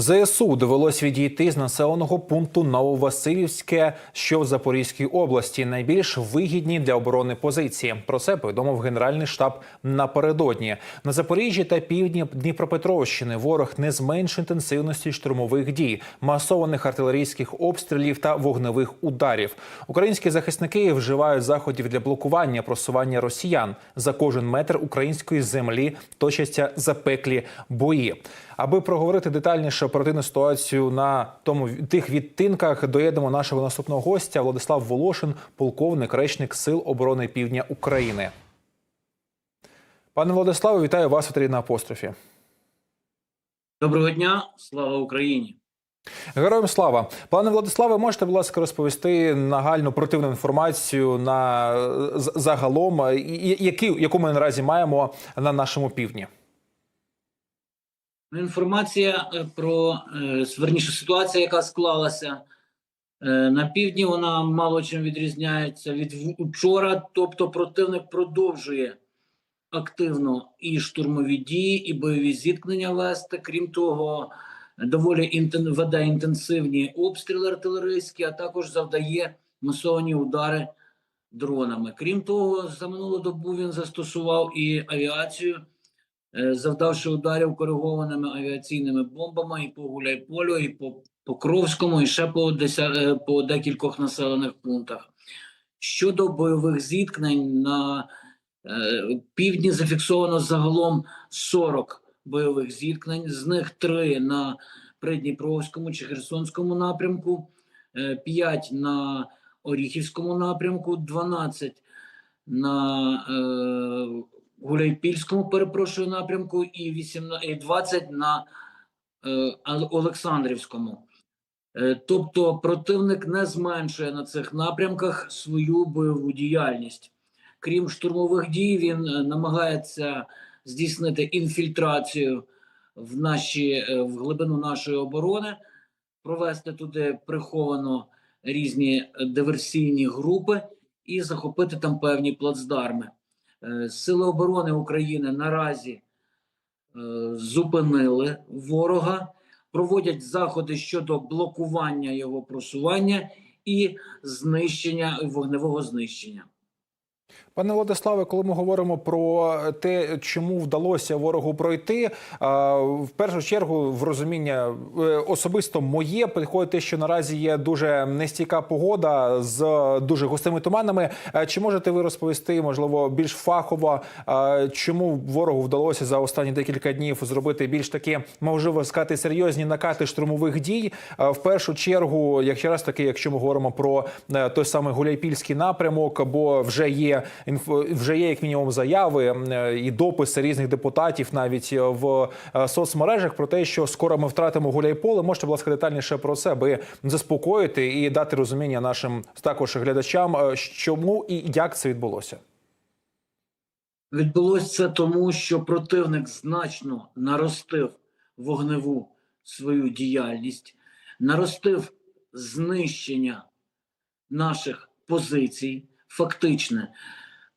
ЗСУ довелось відійти з населеного пункту Нововасилівське, що в Запорізькій області, найбільш вигідні для оборони позиції. Про це повідомив Генеральний штаб напередодні. На Запоріжжі та півдні Дніпропетровщини ворог не зменшує інтенсивності штурмових дій, масованих артилерійських обстрілів та вогневих ударів. Українські захисники вживають заходів для блокування просування росіян. За кожен метр української землі точаться запеклі бої. Аби проговорити детальніше оперативну ситуацію на тому тих відтинках, доєдемо нашого наступного гостя Владислав Волошин, полковник, речник Сил оборони Півдня України. Пане Владиславе, вітаю вас в «Етері на апострофі. Доброго дня, слава Україні. Героям слава, пане Владиславе, можете, будь ласка, розповісти нагальну противну інформацію на загалом, яку ми наразі маємо на нашому півдні? Інформація е, про е, верніше ситуація, яка склалася е, на півдні, вона мало чим відрізняється від вчора. Тобто, противник продовжує активно і штурмові дії, і бойові зіткнення вести. Крім того, доволі інтен... веде інтенсивні обстріли артилерійські, а також завдає масовані удари дронами. Крім того, за минулу добу він застосував і авіацію. Е, завдавши ударів коригованими авіаційними бомбами і по Гуляйполю, і по Покровському, і ще по, деся, е, по декількох населених пунктах. Щодо бойових зіткнень на е, півдні зафіксовано загалом 40 бойових зіткнень, з них 3 на Придніпровському чи Херсонському напрямку, 5 на Оріхівському напрямку, 12 на Гуляйпільському, перепрошую, напрямку, і 18, і 20 на е, Олександрівському. Е, тобто противник не зменшує на цих напрямках свою бойову діяльність. Крім штурмових дій, він е, намагається здійснити інфільтрацію в наші в глибину нашої оборони, провести туди приховано різні диверсійні групи і захопити там певні плацдарми. Е, Сили оборони України наразі е, зупинили ворога, проводять заходи щодо блокування його просування і знищення вогневого знищення. Пане Владиславе, коли ми говоримо про те, чому вдалося ворогу пройти, а, в першу чергу в розуміння е, особисто моє приходить те, що наразі є дуже нестійка погода з дуже густими туманами. Е, Чи можете ви розповісти, можливо, більш фахово, е, чому ворогу вдалося за останні декілька днів зробити більш такі, можливо сказати, серйозні накати штурмових дій? Е, В першу чергу, якщо раз таки, якщо ми говоримо про е, той самий Гуляйпільський напрямок, бо вже є вже є як мінімум заяви е, і дописи різних депутатів навіть е, в е, соцмережах про те, що скоро ми втратимо Гуляйполе. Можете, будь ласка, детальніше про це, аби заспокоїти і дати розуміння нашим також глядачам, чому і як це відбулося. Відбулося тому, що противник значно наростив вогневу свою діяльність, наростив знищення наших позицій, фактичне,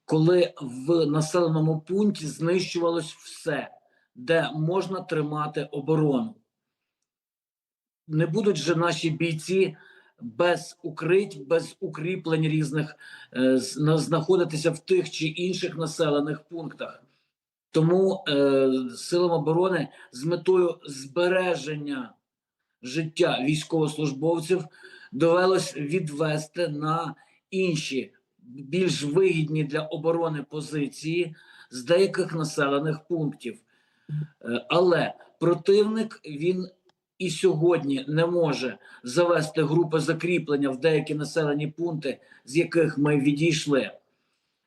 коли в населеному пункті знищувалось все, де можна тримати оборону. Не будуть же наші бійці без укрить, без укріплень різних е, знаходитися в тих чи інших населених пунктах. Тому е, силам оборони з метою збереження життя військовослужбовців довелось відвести на інші більш вигідні для оборони позиції з деяких населених пунктів. Е, Але противник він і сьогодні не може завести групи закріплення в деякі населені пункти, з яких ми відійшли.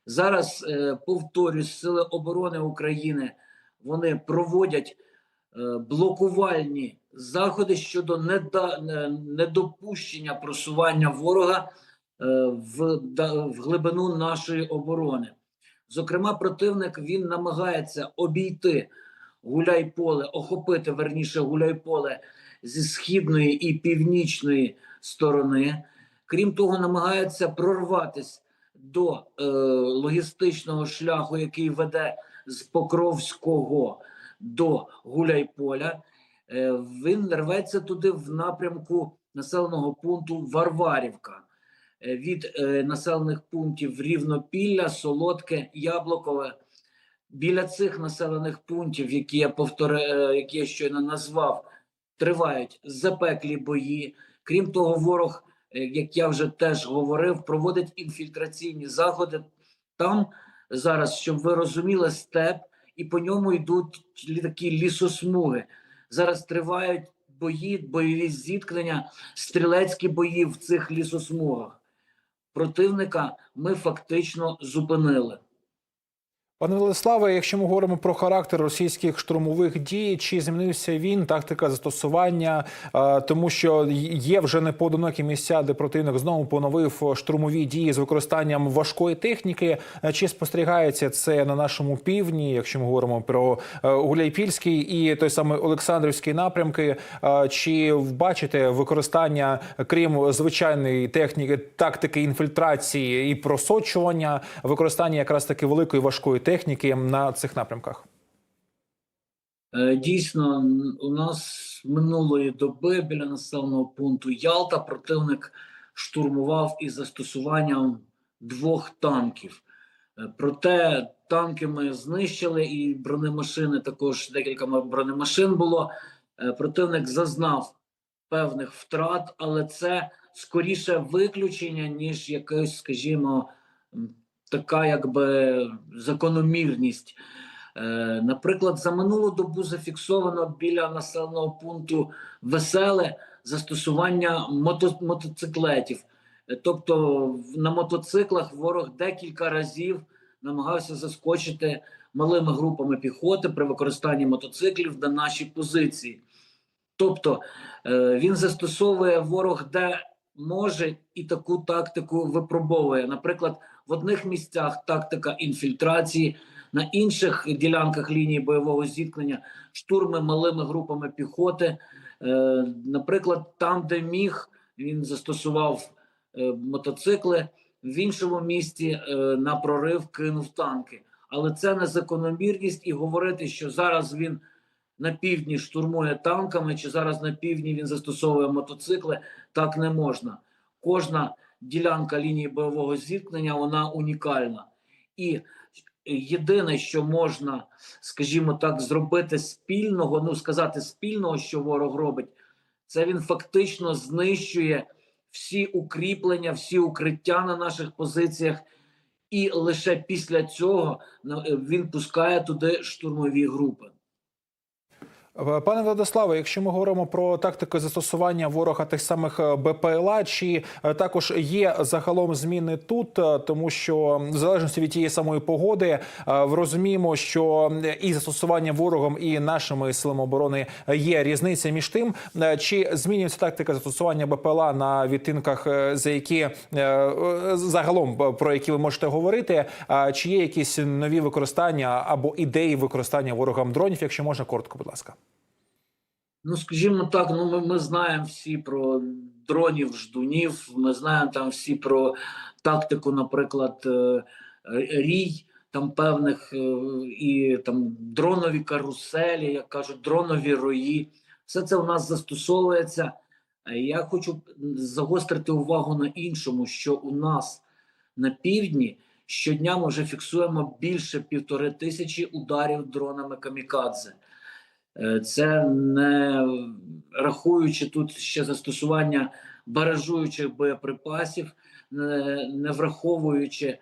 Зараз е, повторюсь, сили оборони України вони проводять е, блокувальні заходи щодо недопущення просування ворога в, в глибину нашої оборони. Зокрема, противник він намагається обійти Гуляйполе, охопити верніше Гуляйполе зі східної і північної сторони. Крім того, намагається прорватися до е, логістичного шляху, який веде з Покровського до Гуляйполя. Е, Він рветься туди в напрямку населеного пункту Варварівка. Е, Від е, населених пунктів Рівнопілля, Солодке, Яблукове. Біля цих населених пунктів, які я повтори, е, які я щойно назвав, тривають запеклі бої. Крім того, ворог, як я вже теж говорив, проводить інфільтраційні заходи. Там зараз, щоб ви розуміли, степ, і по ньому йдуть такі лісосмуги. Зараз тривають бої, бойові зіткнення, стрілецькі бої в цих лісосмугах. Противника ми фактично зупинили. Пане Владиславе, якщо ми говоримо про характер російських штурмових дій, чи змінився він, тактика застосування, Е, тому що є вже непоодинокі місця, де противник знову поновив штурмові дії з використанням важкої техніки. Е, Чи спостерігається це на нашому півдні, якщо ми говоримо про е, Гуляйпільський і той самий Олександрівський напрямки? Чи бачите використання, крім звичайної техніки, тактики інфільтрації і просочування, використання якраз таки великої важкої техніки на цих напрямках? Е, Дійсно, у нас минулої доби біля населеного пункту Ялта противник штурмував із застосуванням двох танків. Е, Проте танки ми знищили, і бронемашини також декілька бронемашин було. Е, Противник зазнав певних втрат, але це скоріше виключення, ніж якась, скажімо, така якби закономірність. Е, Наприклад, за минулу добу зафіксовано біля населеного пункту Веселе застосування мото, мотоциклетів. Е, Тобто на мотоциклах ворог декілька разів намагався заскочити малими групами піхоти при використанні мотоциклів на наші позиції. Тобто е, він застосовує ворог, де може, і таку тактику випробовує. Наприклад, в одних місцях тактика інфільтрації, на інших ділянках лінії бойового зіткнення штурми малими групами піхоти. Е, наприклад, там, де міг, він застосував е, мотоцикли, в іншому місті е, на прорив кинув танки. Але це не закономірність, і говорити, що зараз він на півдні штурмує танками, чи зараз на півдні він застосовує мотоцикли, так не можна. Кожна ділянка лінії бойового зіткнення вона унікальна. І єдине, що можна, скажімо так, зробити спільного, ну сказати спільного, що ворог робить, це він фактично знищує всі укріплення, всі укриття на наших позиціях, і лише після цього він пускає туди штурмові групи. Е, Пане Владиславе, якщо ми говоримо про тактику застосування ворога тих самих е, БПЛА, чи е, також є загалом зміни тут, тому що в залежності від тієї самої погоди розуміємо, що і застосування ворогом, і нашими силами оборони є різниця між тим, чи змінюється тактика застосування БПЛА на відтинках, за які загалом про які ви можете говорити, чи є якісь нові використання або ідеї використання ворогам дронів, якщо можна коротко, будь ласка. Ну, скажімо так, ну ми, ми знаємо всі про дронів, ждунів, ми знаємо там всі про тактику, наприклад, е, рій, там певних е, і там дронові каруселі, як кажуть, дронові рої. Все це у нас застосовується. Е, Я хочу загострити увагу на іншому, що у нас на півдні щодня ми вже фіксуємо більше півтори тисячі ударів дронами камікадзе. Е, Це не рахуючи тут ще застосування баражуючих боєприпасів, не, враховуючи,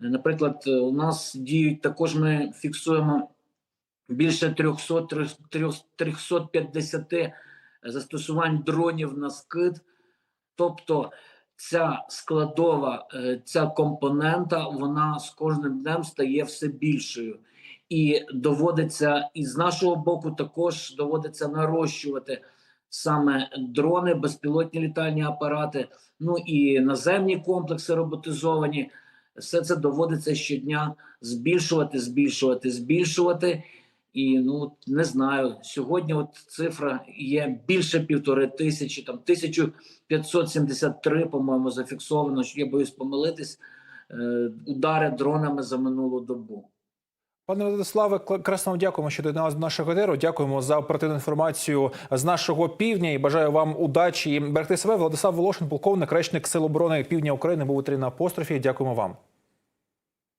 наприклад, у нас діють також ми фіксуємо більше 300, 350 застосувань дронів на скид. Тобто ця складова, е, ця компонента, вона з кожним днем стає все більшою. І доводиться, і з нашого боку також доводиться нарощувати саме дрони, безпілотні літальні апарати, ну і наземні комплекси роботизовані. Все це доводиться щодня збільшувати, збільшувати, збільшувати. І ну не знаю, сьогодні от цифра є більше півтори тисячі, там 1573, по-моєму, зафіксовано. що Я боюсь помилитись. е, Удари дронами за минулу добу. Пане Владиславе, красно вам дякуємо, що до нас нашого етеру. Дякуємо за оперативну інформацію з нашого півдня і бажаю вам удачі і берегти себе. Владислав Волошин, полковник, речник Сил оборони Півдня України, був у на апострофі. Дякуємо вам.